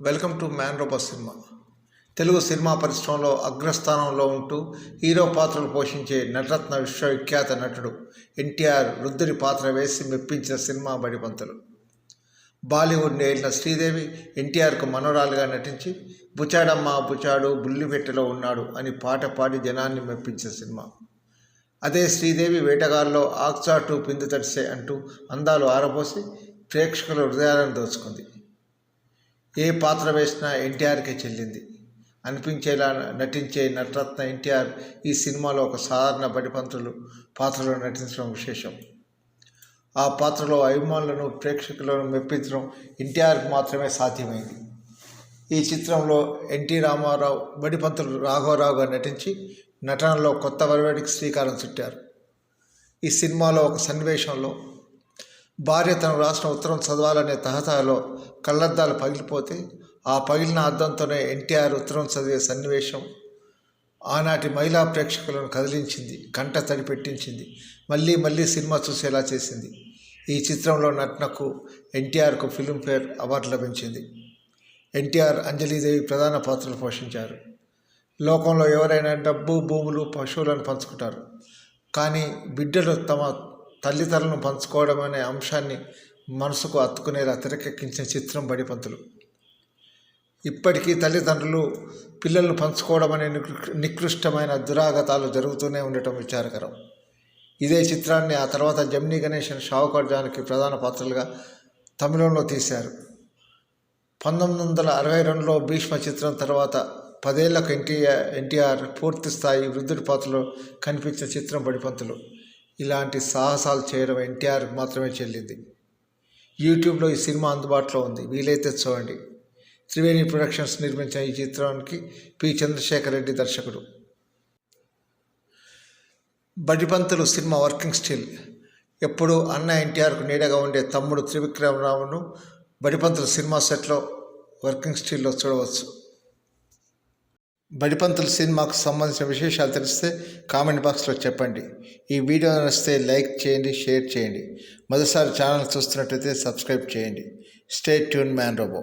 Welcome to man robo cinema. Telugu cinema పరిశ్రమలో అగ్రస్థానంలో ఉంటూ హీరో పాత్రలు పోషించే నటరత్న విశ్వవిఖ్యాత నటుడు ఎన్టీఆర్ వృద్ధుడి పాత్ర వేసి మెప్పించిన సినిమా బడిపంతులు. బాలీవుడ్ నేలిన శ్రీదేవి ఎన్టీఆర్కు మనోరాలుగా నటించి బుచాడమ్మ బుచాడు బుల్లిపెట్టెలో ఉన్నాడు అని పాట పాడి జనాన్ని మెప్పించిన సినిమా. అదే శ్రీదేవి వేటగాల్లో ఆక్చాటు పిందు తడిసే అంటూ అందాలు ఆరబోసి ప్రేక్షకుల హృదయాలను దోచుకుంది. ఏ పాత్ర వేసినా ఎన్టీఆర్కే చెల్లింది. అనిపించేలా నటించే నటరత్న ఎన్టీఆర్ ఈ సినిమాలో ఒక సాధారణ బడిపంతులు పాత్రలో నటించడం విశేషం. ఆ పాత్రలో అభిమానులను ప్రేక్షకులను మెప్పించడం ఎన్టీఆర్కి మాత్రమే సాధ్యమైంది. ఈ చిత్రంలో ఎన్టీ రామారావు బడిపంతులు రాఘవరావుగా నటించి నటనలో కొత్త వరవేడికి శ్రీకారం చుట్టారు. ఈ సినిమాలో ఒక సన్నివేశంలో భార్య తను రాసిన ఉత్తరం చదవాలనే తహతహలో కళ్ళద్దాలు పగిలిపోతే ఆ పగిలిన అద్దంతోనే ఎన్టీఆర్ ఉత్తరం చదివే సన్నివేశం ఆనాటి మహిళా ప్రేక్షకులను కదిలించింది కంట తడి పెట్టించింది మళ్ళీ మళ్ళీ సినిమా చూసేలా చేసింది. ఈ చిత్రంలో నటనకు ఎన్టీఆర్కు ఫిల్మ్ఫేర్ అవార్డు లభించింది. ఎన్టీఆర్ అంజలీదేవి ప్రధాన పాత్రలు పోషించారు. లోకంలో ఎవరైనా డబ్బు భూములు పశువులను పంచుకుంటారు. కానీ బిడ్డలు తమ తల్లిదండ్రులను పంచుకోవడం అనే అంశాన్ని మనసుకు అత్తుకునేలా తెరకెక్కించిన చిత్రం బడిపంతులు. ఇప్పటికీ తల్లిదండ్రులు పిల్లలను పంచుకోవడం అనే నికృష్టమైన దురాగతాలు జరుగుతూనే ఉండటం విచారకరం. ఇదే చిత్రాన్ని ఆ తర్వాత జమ్నీ గణేశన్ షావుకర్జానికి ప్రధాన పాత్రలుగా తమిళంలో తీశారు. పంతొమ్మిది వందల అరవై రెండులో భీష్మ చిత్రం తర్వాత పదేళ్ళకు ఎన్టీఆర్ ఎన్టీఆర్ పూర్తి స్థాయి వృద్ధుడి పాత్రలో కనిపించిన చిత్రం బడిపంతులు. ఇలాంటి సాహసాలు చేయడం ఎన్టీఆర్ మాత్రమే చెల్లింది. యూట్యూబ్లో ఈ సినిమా అందుబాటులో ఉంది. వీలైతే చూడండి. త్రివేణి ప్రొడక్షన్స్ నిర్మించిన ఈ చిత్రానికి పి. చంద్రశేఖర్ రెడ్డి దర్శకుడు. Badipantulu cinema working still. ఎప్పుడూ అన్న ఎన్టీఆర్కు నీడగా ఉండే తమ్ముడు త్రివిక్రమరావును బడిపంతులు సినిమా సెట్లో వర్కింగ్ స్టిల్లో చూడవచ్చు. బడిపంతుల సినిమాకు సంబంధించిన విశేషాలు తెలిస్తే కామెంట్ బాక్స్లో చెప్పండి. ఈ వీడియో నచ్చితే లైక్ చేయండి షేర్ చేయండి. మొదటిసారి ఛానల్ చూస్తున్నట్టయితే సబ్స్క్రైబ్ చేయండి. Stay tune man robo.